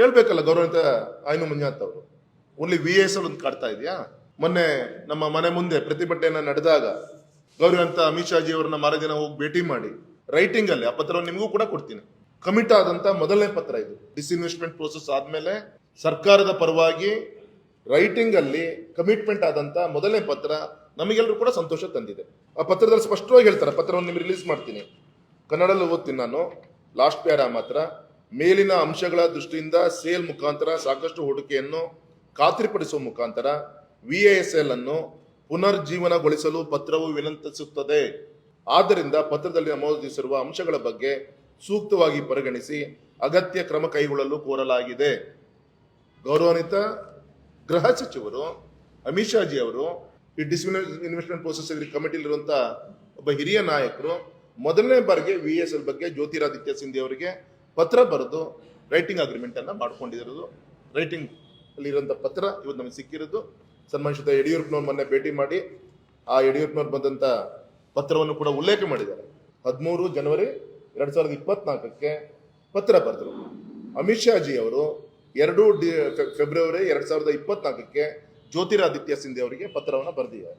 ಕೇಳ್ಬೇಕಲ್ಲ ಗೌರವಿತ ಆಯ್ನು ಮಂಜುನಾಥ್ ಅವರು. Only we S ಅಲ್ಲಿ ಒಂದು ಕಾಡ್ತಾ ಇದೆಯಾ? ಮೊನ್ನೆ ನಮ್ಮ ಮನೆ ಮುಂದೆ ಪ್ರತಿಭಟನೆ ನಡೆದಾಗ ಗೌರವಂತ ಅಮಿತ್ ಅವರನ್ನ ಮಾರ ದಿನ ಹೋಗಿ ಭೇಟಿ ಮಾಡಿ ರೈಟಿಂಗ್ ಅಲ್ಲಿ, ಆ ಪತ್ರವನ್ನು ನಿಮಗೂ ಕೂಡ ಕೊಡ್ತೀನಿ. ಕಮಿಟ್ ಆದಂತ ಮೊದಲನೇ ಪತ್ರ ಇದು. ಡಿಸ್ಇನ್ವೆಸ್ಟ್ಮೆಂಟ್ ಪ್ರೋಸೆಸ್ ಆದ್ಮೇಲೆ ಸರ್ಕಾರದ ಪರವಾಗಿ ರೈಟಿಂಗ್ ಅಲ್ಲಿ ಕಮಿಟ್ಮೆಂಟ್ ಆದಂತ ಮೊದಲನೇ ಪತ್ರ ನಮಗೆಲ್ಲರೂ ಕೂಡ ಸಂತೋಷ ತಂದಿದೆ. ಆ ಪತ್ರದಲ್ಲಿ ಸ್ಪಷ್ಟವಾಗಿ ಹೇಳ್ತಾರೆ ಪತ್ರವನ್ನು ನಿಮ್ಗೆ ರಿಲೀಸ್ ಮಾಡ್ತೀನಿ. ಕನ್ನಡದಲ್ಲಿ ಓದ್ತೀನಿ ನಾನು. ಲಾಸ್ಟ್ ಪ್ಯಾರ ಮಾತ್ರ. ಮೇಲಿನ ಅಂಶಗಳ ದೃಷ್ಟಿಯಿಂದ ಸೇಲ್ ಮುಖಾಂತರ ಸಾಕಷ್ಟು ಹೂಡಿಕೆಯನ್ನು ಖಾತ್ರಿಪಡಿಸುವ ಮುಖಾಂತರ ವಿ ಎಸ್ ಎಲ್ ಅನ್ನು ಪುನರ್ಜೀವನಗೊಳಿಸಲು ಪತ್ರವು ವಿನಂತಿಸುತ್ತದೆ. ಆದ್ದರಿಂದ ಪತ್ರದಲ್ಲಿ ನಮೂದಿಸಿರುವ ಅಂಶಗಳ ಬಗ್ಗೆ ಸೂಕ್ತವಾಗಿ ಪರಿಗಣಿಸಿ ಅಗತ್ಯ ಕ್ರಮ ಕೈಗೊಳ್ಳಲು ಕೋರಲಾಗಿದೆ. ಗೌರವಾನ್ವಿತ ಗೃಹ ಸಚಿವರು ಅಮಿತ್ ಶಾಜಿ ಅವರು ಈ ಡಿಸ್ಮಿನ ಇನ್ವೆಸ್ಟ್ಮೆಂಟ್ ಪ್ರೋಸೆಸ್ ಕಮಿಟಿಲಿರುವಂತ ಒಬ್ಬ ಹಿರಿಯ ನಾಯಕರು ಮೊದಲನೇ ಬಾರಿಗೆ ವಿ ಎಸ್ ಎಲ್ ಬಗ್ಗೆ ಜ್ಯೋತಿರಾದಿತ್ಯ ಸಿಂಧಿ ಅವರಿಗೆ ಪತ್ರ ಬರೆದು ರೈಟಿಂಗ್ ಅಗ್ರಿಮೆಂಟ್ ಅನ್ನ ಮಾಡ್ಕೊಂಡಿರೋದು. ರೈಟಿಂಗ್ ಅಲ್ಲಿರುವಂತ ಪತ್ರ ಇವತ್ತು ನಮಗೆ ಸಿಕ್ಕಿರೋದು. ಸನ್ಮಾನಿಸಿದ ಯಡಿಯೂರಪ್ಪನವ್ರು ಮೊನ್ನೆ ಭೇಟಿ ಮಾಡಿ ಆ ಯಡಿಯೂರಪ್ಪನವ್ರು ಬಂದಂಥ ಪತ್ರವನ್ನು ಕೂಡ ಉಲ್ಲೇಖ ಮಾಡಿದ್ದಾರೆ. ಹದಿಮೂರು ಜನವರಿ ಎರಡ್ ಸಾವಿರದ ಇಪ್ಪತ್ನಾಲ್ಕಕ್ಕೆ ಪತ್ರ ಬರೆದರು. ಅಮಿತ್ ಶಾಜಿ ಅವರು ಎರಡು ಡಿ ಫೆಬ್ರವರಿ ಎರಡು ಸಾವಿರದ ಇಪ್ಪತ್ನಾಲ್ಕಕ್ಕೆ ಜ್ಯೋತಿರಾದಿತ್ಯ ಸಿಂಧೆ ಅವರಿಗೆ ಪತ್ರವನ್ನು ಬರೆದಿದ್ದಾರೆ.